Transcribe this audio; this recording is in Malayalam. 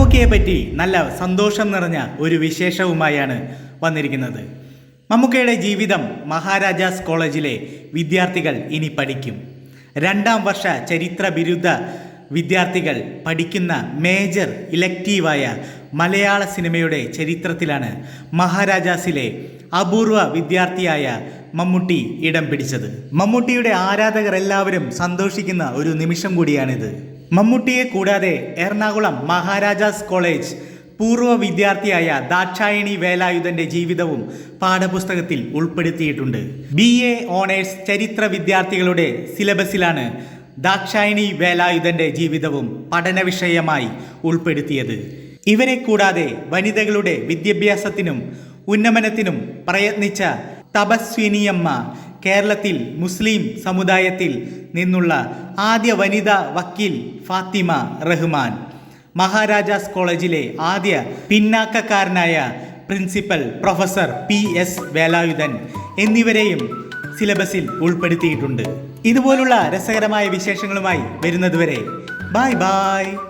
മമ്മൂക്കയെ പറ്റി നല്ല സന്തോഷം നിറഞ്ഞ ഒരു വിശേഷവുമായാണ് വന്നിരിക്കുന്നത്. മമ്മൂക്കയുടെ ജീവിതം മഹാരാജാസ് കോളേജിലെ വിദ്യാർത്ഥികൾ ഇനി പഠിക്കും. രണ്ടാം വർഷ ചരിത്ര ബിരുദ വിദ്യാർത്ഥികൾ പഠിക്കുന്ന മേജർ ഇലക്റ്റീവായ മലയാള സിനിമയുടെ ചരിത്രത്തിലാണ് മഹാരാജാസിലെ അപൂർവ വിദ്യാർത്ഥിയായ മമ്മൂട്ടി ഇടം പിടിച്ചത്. മമ്മൂട്ടിയുടെ ആരാധകർ എല്ലാവരും സന്തോഷിക്കുന്ന ഒരു നിമിഷം കൂടിയാണിത്. മമ്മൂട്ടിയെ കൂടാതെ എറണാകുളം മഹാരാജാസ് കോളേജ് പൂർവ വിദ്യാർത്ഥിയായ ദാക്ഷായണി വേലായുധന്റെ ജീവിതവും പാഠപുസ്തകത്തിൽ ഉൾപ്പെടുത്തിയിട്ടുണ്ട്. ബി എ ഓണേഴ്സ് ചരിത്ര വിദ്യാർത്ഥികളുടെ സിലബസിലാണ് ദാക്ഷായണി വേലായുധന്റെ ജീവിതവും പഠന വിഷയമായി ഉൾപ്പെടുത്തിയത്. ഇവരെ കൂടാതെ വനിതകളുടെ വിദ്യാഭ്യാസത്തിനും ഉന്നമനത്തിനും പ്രയത്നിച്ച തപസ്വിനിയമ്മ കേരളത്തിൽ മുസ്ലിം സമുദായത്തിൽ നിന്നുള്ള ആദ്യ വനിതാ വക്കീൽ ഫാത്തിമ റഹ്മാൻ. മഹാരാജാസ് കോളേജിലെ ആദ്യ പിന്നാക്കക്കാരനായ principal professor P S Velayudhan എന്നിവരെയും സിലബസിൽ ഉൾപ്പെടുത്തിയിട്ടുണ്ട്. ഇതുപോലുള്ള രസകരമായ വിശേഷങ്ങളുമായി വരുന്നതുവരെ bye bye.